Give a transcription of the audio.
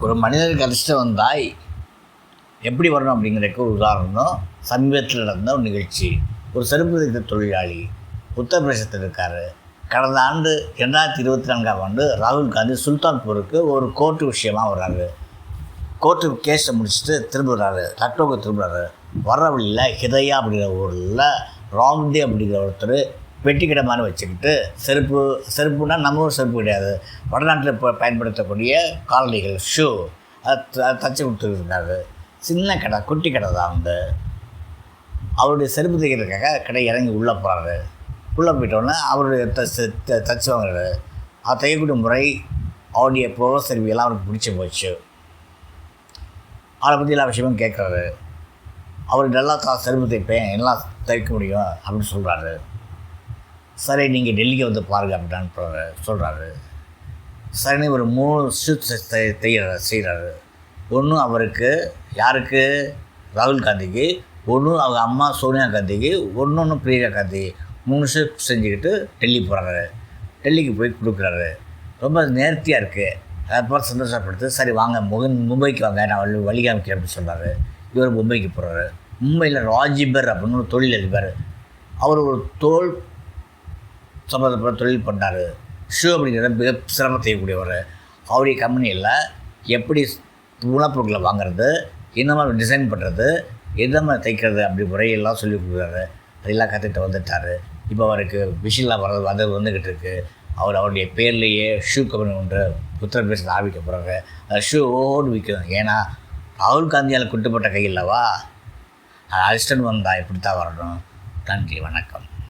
ஒரு மனிதனுக்கு அதிர்ஷ்டம் வந்தாய் எப்படி வரணும் அப்படிங்கிறக்கு ஒரு உதாரணம். சமீபத்தில் நடந்த ஒரு நிகழ்ச்சி. ஒரு செருப்பு தைத்த தொழிலாளி உத்தரப்பிரதேசத்தில் இருக்கார். கடந்த ஆண்டு ரெண்டாயிரத்தி இருபத்தி நான்காம் ஆண்டு ராகுல் காந்தி சுல்தான்பூருக்கு ஒரு கோர்ட்டு விஷயமாக வர்றாரு. கோர்ட்டு கேஸை முடிச்சுட்டு திரும்புகிறாரு லக்னோவுக்கு திரும்புகிறாரு வர வழியில் ஹிதயா அப்படிங்கிற ஊரில் ராம்தே அப்படிங்கிற ஒருத்தர் பெட்டி மாதிரி வச்சுக்கிட்டு செருப்பு செருப்புனா நம்ம ஊர் செருப்பு கிடையாது. வடநாட்டில் இப்போ பயன்படுத்தக்கூடிய காலணிகள் ஷூ அதை த- தச்சு கொடுத்துருக்காரு சின்ன கடை குட்டி கடை தான் வந்து அவருடைய செருப்பு தைக்கிறதுக்காக கடை இறங்கி உள்ளே போகிறாரு உள்ளே போயிட்டோன்னே அவருடைய தச்சு த- தச்சு வாங்குறாரு. அது தைக்கக்கூடிய முறை அவருடைய புற செருவியெல்லாம் அவருக்கு பிடிச்சி போச்சு. அவரை பற்றி எல்லா விஷயமும் கேட்குறாரு. அவர் நல்லா தான் செருப்பு தைப்பேன் எல்லாம் தைக்க முடியும் அப்படின்னு சொல்கிறாரு சரி நீங்கள் டெல்லிக்கு வந்து பாருங்க அப்படின்னு சொல்கிறாரு சரின்னு ஒரு மூணு ஷூட் தைக்கிறாரு செய்கிறாரு ஒன்று அவருக்கு யாருக்கு? ராகுல் காந்திக்கு. ஒன்று அவங்க அம்மா சோனியா காந்திக்கு. ஒன்று ஒன்று பிரியங்கா காந்தி. மூணு ஷூட் செஞ்சுக்கிட்டு டெல்லி போகிறாரு டெல்லிக்கு போய் கொடுக்குறாரு. ரொம்ப நேர்த்தியாக இருக்குது அப்புறம் சந்தோஷப்படுத்து சரி வாங்க முகன் மும்பைக்கு வாங்க நான் வழி வழி காமிக்கிறேன் அப்படின்னு சொல்கிறாரு இவர் மும்பைக்கு போகிறாரு மும்பையில் ராஜிபர் அப்படின்னு ஒரு தொழில் அதிபர் அவர் ஒரு தோல் சம்மந்தப்பட்ட தொழில் பண்ணார். ஷூ அப்படிங்கிற மிக சிரமம் செய்யக்கூடியவர். அவருடைய கம்பெனியில் எப்படி உணப்பொருட்களை வாங்குறது என்ன மாதிரி டிசைன் பண்ணுறது எந்த மாதிரி தைக்கிறது அப்படி முறையெல்லாம் சொல்லி கொடுக்குறாரு. அதெல்லாம் கற்றுக்கிட்டு வந்துட்டார். இப்போ அவருக்கு மிஷின்லாம் வர்றது வந்து வந்துக்கிட்டு இருக்கு. அவர் அவருடைய பேர்லேயே ஷூ கம்பெனி ஒன்று உத்தரப்பிரதேசத்தில் ஆரம்பிக்க போகிறாரு அந்த ஷூ ஓடு விற்கும் ஏன்னா ராகுல் காந்தியால் குட்டுப்பட்ட கையில்லவா அசிஸ்டன்ட் வந்தால் இப்படி தான் வரணும்? நன்றி வணக்கம்.